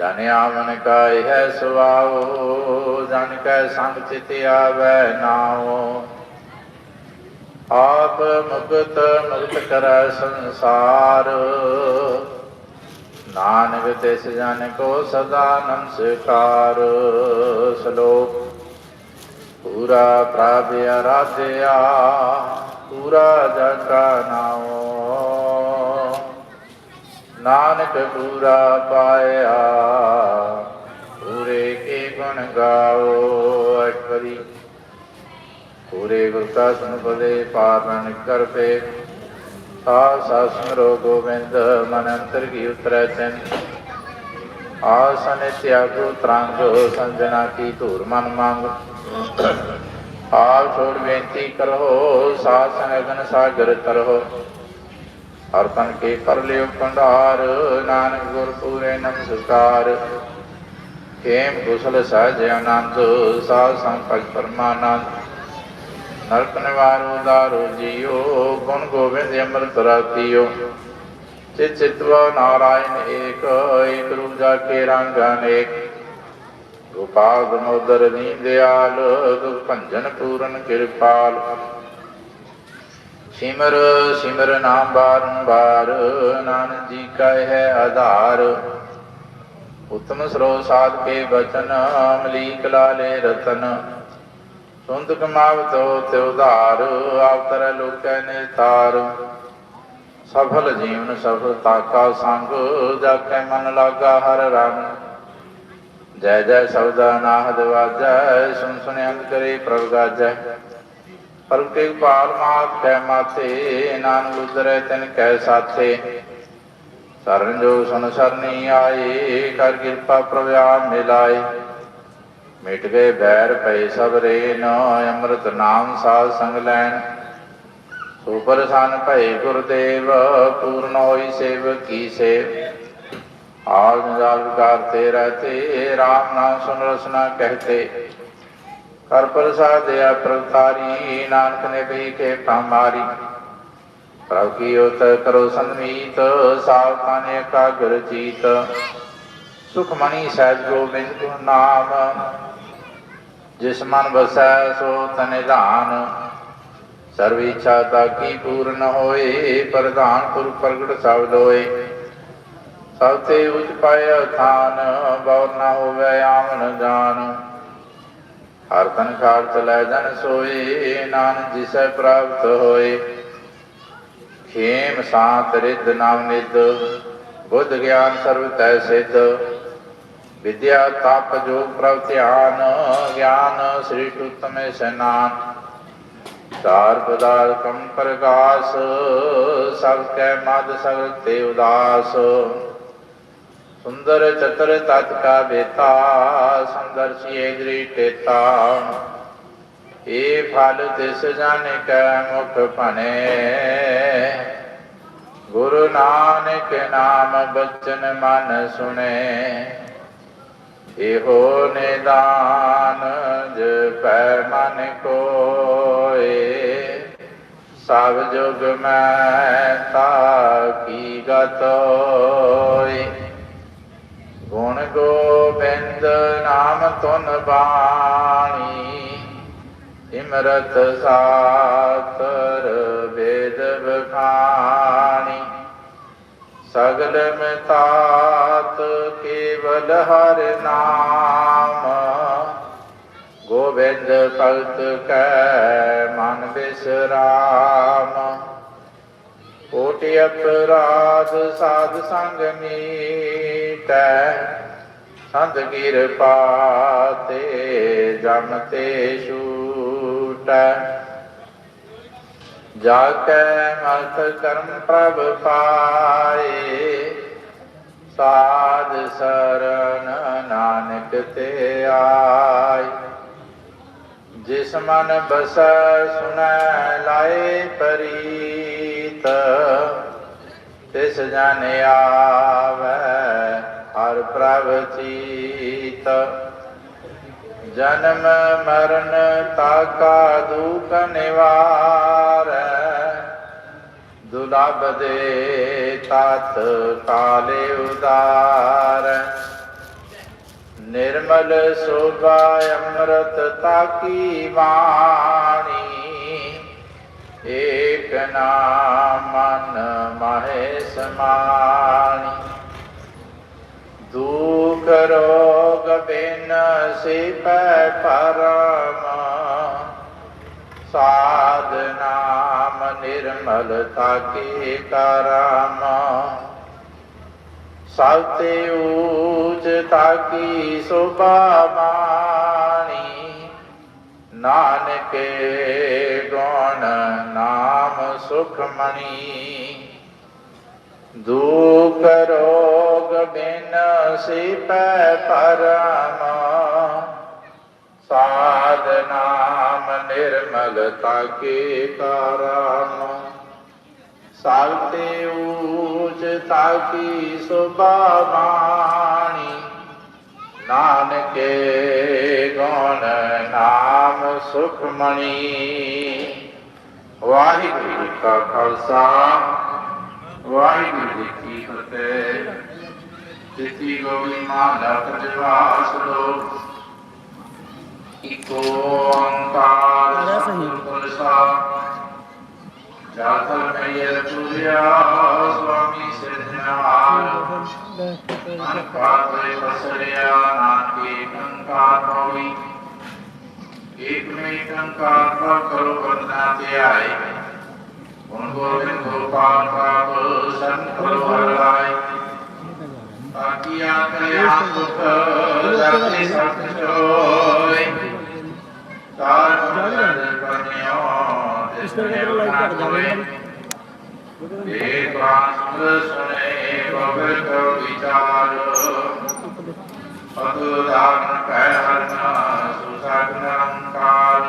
ਜਨ ਆਵਨ ਕਾ ਇਹ ਸੁਆਓ, ਜਨ ਕੈ ਸੰਗ ਚਿਤ ਆਵੈ ਨਾਉ ਆਪ ਮੁਕਤ ਮੁਕਤ ਕਰੈ ਸੰਸਾਰ। ਨਾਨਕ ਤਿਸ ਜਨ ਕੋ ਸਦਾ ਨਮਸਕਾਰ। ਸ਼ਲੋਕ, ਪੂਰਾ ਪ੍ਰਭ ਆਰਾਧਿਆ ਪੂਰਾ ਜਗ ਕਾ ਨਾਉ ਨਾਨਕ ਪੂਰਾ ਪਾਇਆ। ਪੂਰੇ ਕੇ ਗੁਣ ਗਾਓ ਅਸ਼ਵਰੀ ਪੂਰੇ ਗੁਰ ਕਾ ਸੰਪਦੇ ਪਾਵਨ ਕਰਪੇ। ਆ ਸਾਸਮਰੋ ਗੋਬਿੰਦ, ਮਨ ਅੰਤਰ ਕੀ ਉਤਰੈ ਚੈਨ ਆਸਨ ਤਿਆਗੋ ਤਰੰਗ, ਸੰਜਨਾ ਕੀ ਧੂਰ ਮਨ ਮੰਗ। ਆਪ ਛੋੜ ਬੇਨਤੀ ਕਰੋ ਸਾਧ ਸੰਗਨ ਸਾਗਰ ਤਰੋ। ਹਰ ਤਨ ਕੇ ਕਰ ਲਿਓ ਭੰਡਾਰ, ਨਾਨਕ ਗੁਰ ਪੂਰੇ ਨਮਸਕਾਰ। ਖੇਮ ਕੁਸਲ ਸਹਿਜ ਆਨੰਦ, ਸਾਧ ਸੰਪਤ ਪਰਮਾਨੰਦ। ਨਰਕ ਨਿਵਾਰ ਉਦਾਰੋ ਜੀਓ, ਗੁਣ ਗੋਬਿੰਦ ਅੰਮ੍ਰਿਤ ਰਾਤੀਓ। ਚਿਤ ਚਿਤਵ ਨਾਰਾਇਣ ਏਕ ਏਕ ਰੂਪ ਜਾ ਕੇ ਰੰਗ ਅਨੇਕ। ਗੋਪਾਲ ਦਮੋਦਰ ਦੀਨ ਦਿਆਲ, ਦੁਖ ਭੰਜਨ ਪੂਰਨ ਕਿਰਪਾਲ। ਸਿਮਰ ਸਿਮਰ ਨਾਮ ਬਾਰੰਬਾਰ ਨਾਨਕ ਜੀ ਕਾ ਹੈ ਆਧਾਰ। ਉਤਮ ਸਰੋ ਸਾਧ ਕੇ ਬਚਨ ਅਮਲੀ ਕਲਾਲੇ ਰਤਨ। ਸੁੰਦ ਕਮਾਵਤੋ ਤੇ ਉਧਾਰ ਆਵਤਰ ਲੋਕੈ ਨੇ ਤਾਰ ਸਫਲ ਜੀਵਨ ਸਫਲਤਾ ਕਾ ਸੰਗ ਜਾ ਕੇ ਮਨ ਲਾਗਾ ਹਰ ਰੰਗ। ਜੈ ਜੈ ਸਬਦਾ ਨਾਹਦ ਵਾਜੈ ਸੁਨ ਸੁਨ ਅੰਤ ਕਰੇ ਪ੍ਰਭ ਗਾਜੈ। ਪਰਮ ਕੇ ਪਾਲ ਮਾਤ ਕੈ ਮਾਥੇ, ਨਾਨਕ ਉਦਰੈ ਤਨ ਕੈ ਸਾਥੇ। ਸਰਨ ਜੋ ਸੁਨ ਸਰਨੀ ਆਏ, ਕਰ ਕਿਰਪਾ ਪ੍ਰਭ ਮਿਲਾਏ। ਮਿਟ ਗਏ ਬੈਰ ਪਏ ਸਭ ਰੇ ਅੰਮ੍ਰਿਤ ਨਾਮ ਸਾਧ ਸੰਗ ਲੈਣ। ਸੁਪਰ ਸਨ ਭਏ ਗੁਰਦੇਵ, ਪੂਰਨ ਹੋਈ ਸੇਵ ਕੀ ਸੇਵ। ਆਲ ਨਿਜਾਲ ਵਿਕਾਰ ਤੇ ਰਹਤੇ, ਰਾਮ ਨਾਮ ਸੁਨ ਰਸਨਾ ਕਹਤੇ। ਕਰ ਪ੍ਰਸਾਦਿਆ ਪ੍ਰਤਾਰੀ ਨਾਨਕ ਨੇ ਕਹੀ ਕੇ ਪਾਮਾਰੀ ਪ੍ਰਭ ਕੀ ਉਤ ਕਰੋ ਸੰਮੀਤ ਸਾਵਧਾਨ ਇਕਾਗਰ ਚੀਤ। ਸੁਖ ਸਹਿਜ ਗੋਬਿੰਦ ਗੁਰੂ ਨਾਮ, ਜਿਸ ਮਨ ਵਸੈ ਸੋ ਤਨ ਨਿਧਾਨ ਸਰਵ ਇੱਛਾ ਤਾ ਕੀ ਪੂਰਨ ਹੋਏ, ਪ੍ਰਧਾਨ ਪੁਰ ਪ੍ਰਗਟ ਸਭ ਲੋਏ। ਸਭ ਤੇ ਉਚ ਪਾਇਆ ਥਾਨ ਬਉਰ ਨਾ ਹੋਵੇ ਆਮਨ ਜਾਨ। ਹਰ ਤਨ ਖਾਰਤ ਲੈ ਜਨ ਸੋਏ ਨਾਨਕ ਜਿਸੈ ਪ੍ਰਾਪਤ ਹੋਏ ਖੇਮ ਸਾਤ ਰਿੱਧ ਨਾਮ ਨਿਦ ਬੁੱਧ ਗਿਆਨ ਸਰਵ ਤੈ ਸਿੱਧ। ਵਿਦਿਆ ਤਪ ਜੋਗ ਪ੍ਰਭ ਧਿਆਨ, ਗਿਆਨ ਸ੍ਰੀ ਉਤਮੇ ਸਨਾਨ। ਚਾਰ ਪਦਾਰ ਕਮ ਪ੍ਰਗਾਸ, ਸਭ ਕੈ ਮਦ ਸਗਲ ਤੇ ਉਦਾਸ। ਸੁੰਦਰ ਚਤਰ ਤਤ ਕਾ ਬੇਤਾ ਸੁੰਦਰ ਸੀਏਂਦਰੀ ਟੇਤਾ। ਏ ਫਲ ਤਿਸ ਜਨ ਕੈ ਮੁਖ ਭਣੇ। ਗੁਰੂ ਨਾਨਕ ਨਾਮ ਬਚਨ ਮਨ ਸੁਣੇ। ਇਹੋ ਨਿਦਾਨ ਜਪੈ ਮਨ ਕੋਏ। ਸਭ ਜੁਗ ਮੈਂ ਤਾ ਕੀ ਗਤੋਏ। ਗੁਣ ਗੋਬਿੰਦ ਨਾਮ ਤੁਨ ਬਾਣੀ, ਇਮਰਤ ਸਾਤਰ ਵੇਦ ਬਖਾਣੀ ਸਗਲ ਮਿਤਾਤ ਕੇਵਲ ਹਰਿ ਨਾਮ, ਗੋਬਿੰਦ ਭਗਤ ਕੈ ਮਨ ਬਿਸਰਾਮ। ਕੋਟਿ ਅਪਰਾਧ ਸਾਧ ਸੰਗ ਮੀਟੈ ਸੰਤ ਕਿਰਪਾ ਤੇ ਜਮ ਤੇ ਛੂਟ। ਜਾ ਕੇ ਮਤ ਕਰਮ ਪ੍ਰਭ ਪਾਏ, ਸਾਧ ਸਰਣ ਨਾਨਕ ਤੇ ਆਏ। ਜਿਸ ਮਨ ਬਸੈ ਸੁਨੈ ਲਾਏ ਪਰੀਤ, ਤਿਸ ਜਨ ਆਵੈ ਹਰ ਪ੍ਰਭ ਚੀਤ। ਜਨਮ ਮਰਨ ਤਾਕਾ ਦੁਖ ਨਿਵਾਰੈ। ਦੁਲਭ ਦੇ ਤਤ ਕਾਲੇ ਉਦਾਰ। ਨਿਰਮਲ ਸੋਭਾ ਅੰਮ੍ਰਿਤ ਤਾਕੀ ਬਾਣੀ। ਏਕ ਨਾਮ ਮਨ ਮਾਹੇ ਸਮਾਣੀ। ਦੁਖ ਕਰੋਗ ਬਿਨ ਸਿਪੈ ਪਰਮ। ਸਾਧ ਨਾਮ ਨਿਰਮਲ ਤਾਕੇ ਕਰਮ। ਸਭਤੇ ਊਚ ਤਾਕੀ ਸੁਭਾ ਬਾਣੀ। ਨਾਨਕੇ ਗੁਣ ਨਾਮ ਸੁਖ ਮਣੀ ਦੁਖ ਰੋਗ ਬਿਨ ਸਿਪੈ ਪਰਮ। ਸਾਧ ਨਾਮ ਨਿਰਮਲ ਤਾਕੇ ਕਰਮ। ਸਾਲਤੇ ਊਚ ਤਾਕੀ ਸੁਭਾ ਬਾਣੀ। ਨਾਨਕੇ ਗੁਣ ਨਾਮ ਸੁਖਮਣੀ। ਵਾਹਿਗੁਰੂ ਜੀ ਕਾ ਖਾਲਸਾ। ਵਾਹਿਗੁਰੂ ਜੀ ਕੀ ਫਤਿਹ। ਜਿਤੀ ਗੋਵਿੰਦ ਮਾਲਾ ਤਜਵਾਸ ਲੋ ਇਕੋ ਅੰਕਾਰ ਸਤਿਗੁਰ ਸਾਹਿਬ ਜਾਤਲ ਮਈਰ ਚੁਰਿਆ ਸੁਆਮੀ ਸਿਧਨਾਰ ਅਨਪਾਤਰੇ ਬਸਰਿਆ ਨਾਨਕੀ ਅੰਕਾਰ ਹੋਈ ਏਕ ਮੇ ਅੰਕਾਰ ਕਰੋ ਬੰਦਾ ਤੇ ਆਏ ਗੁਣ ਗੋਬਿੰਦ ਪਾਪ ਪਾਪ ਸੰਤ ਪ੍ਰਭਾਈ ਆਕੀਆ ਕਰਿਆ ਸੁਖ ਜਗਤੇ ਸਤ ਸੋਏ ਤਾਰ ਗੁਣ ਪਰਨਿਓ ਇਸ ਤਰ੍ਹਾਂ ਦਾ ਲਾਈਕ ਕਰ ਜਾਵੇ ਇਹ ਬਾਤ ਸੁਣੇ ਭਗਤ ਵਿਚਾਰ ਅਦੁਰਾਨ ਕਹਿ ਹਰਨਾ ਸੁਸਾਗਨੰ ਕਾਲ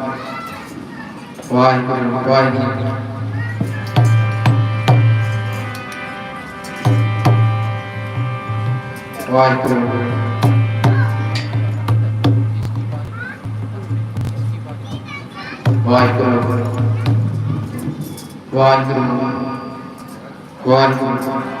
வாய்குரு வாய்கு வாய்குரு வாய்குரு வாய்குரு வாய்குரு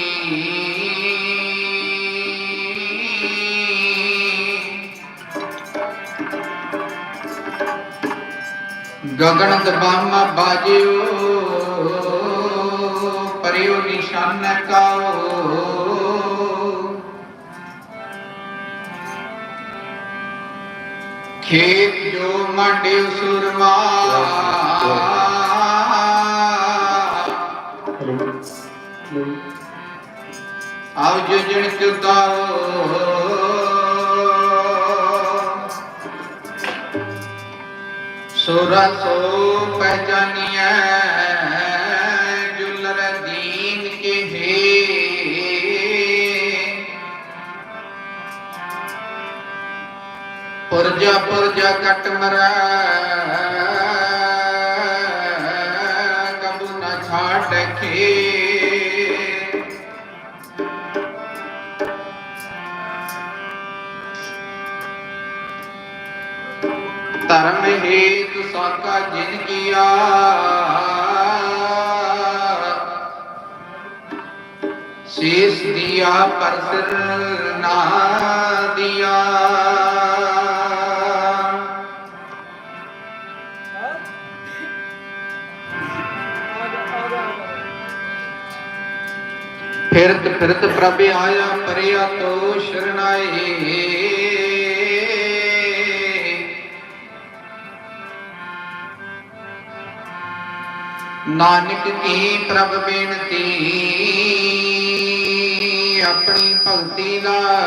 ਗਗਨ ਦਬਾਮਾ ਬਾਜਿਓ ਪਰਿਓ ਨਿਸ਼ਾਨ ਕਾਓ। ਖੇਤ ਜੋ ਮਾਡੇ ਸੁਰਮਾ ਆਵ ਜੋ ਜਣ ਚੁਦਾਓ ਸੋਰਾ ਸੋ ਪਹਿਚਾਨੀਐ ਜੁਲਰ ਦੀਨ ਕੇ ਹੈ ਪੁਰਜਾ ਪੁਰਜਾ ਧਰਮ ਹੇਤ ਸਾਕਾ ਜਿਨ ਕੀਆ। ਸ਼ੇਸ ਦਿਆ ਪਰ ਨਾ ਦਿਆ। ਫਿਰਤ ਫਿਰਤ ਪ੍ਰਭ ਆਇਆ ਪਰਿਆ ਤੋ ਸ਼ਰਨਾਏ। ਨਾਨਕ ਕੀ ਪ੍ਰਭ ਬੇਨਤੀ, ਆਪਣੀ ਭਗਤੀ ਲਾਏ।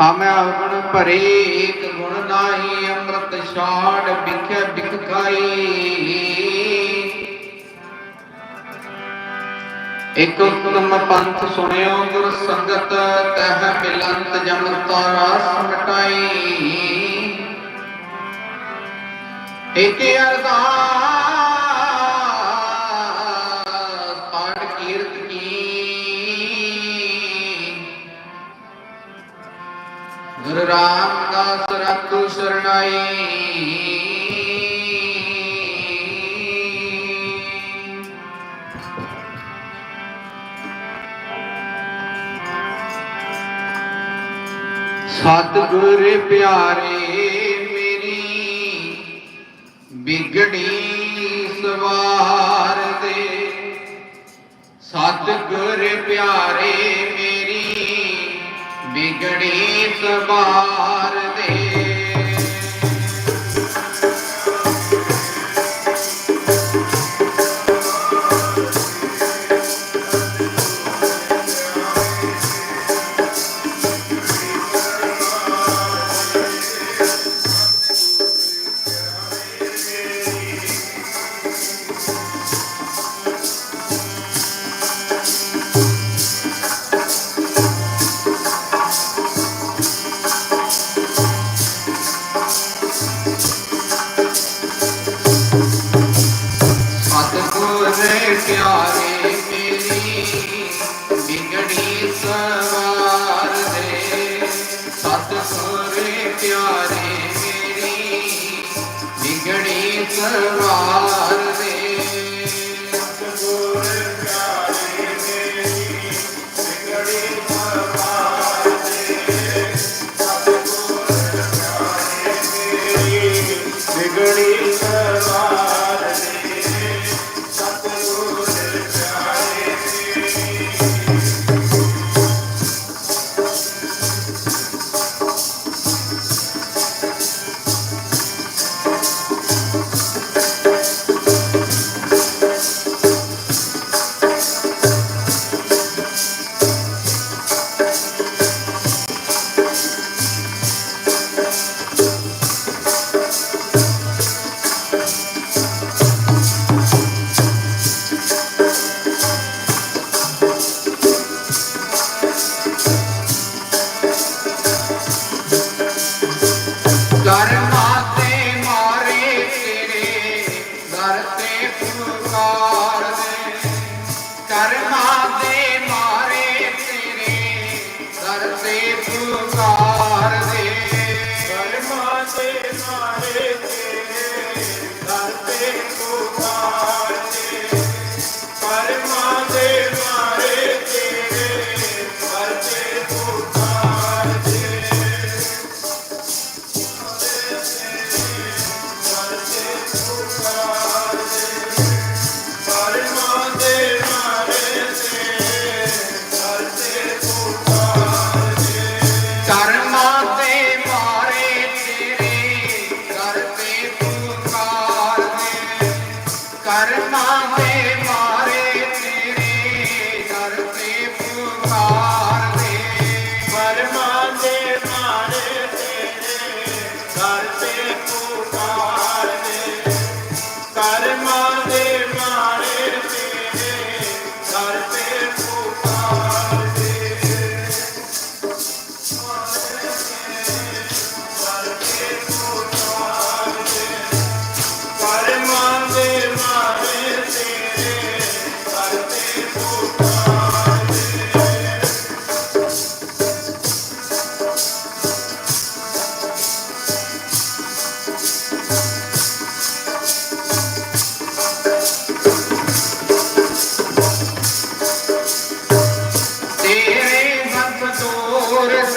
ਹਮ ਆਪਣ ਭਰੇ ਇੱਕ ਗੁਣ ਨਾਹੀ, ਅੰਮ੍ਰਿਤ ਛਾੜ ਬਿਖੇ ਬਿਖ ਖਾਈ ਇਕ ਉਤਮ ਪੰਥ ਸੁਣਿਓ, ਗੁਰ ਸੰਗਤ, ਤਹ ਮਿਲੰਤ ਜਮ ਤਾਰਾ ਸਮਟਾਈ ਇਕ ਅਰਦਾਸ, ਪਾਠ ਕੀਰਤ ਕੀ। ਗੁਰੂ ਰਾਮਦਾਸ ਰਖੂ ਸਰਣਾਈ। ਸਤਿਗੁਰ ਪਿਆਰੇ ਮੇਰੀ ਬਿਗੜੀ ਸਵਾਰ ਦੇ ਸਤਿਗੁਰ ਪਿਆਰੇ ਮੇਰੀ ਬਿਗੜੀ ਸਵਾਰ ਦੇ ਸਤਿਗੁਰ ਪਿਆਰੇ ਮੇਰੀ ਬਿਗੜੀ ਸਵਾਰ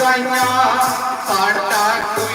पाया पाड़ता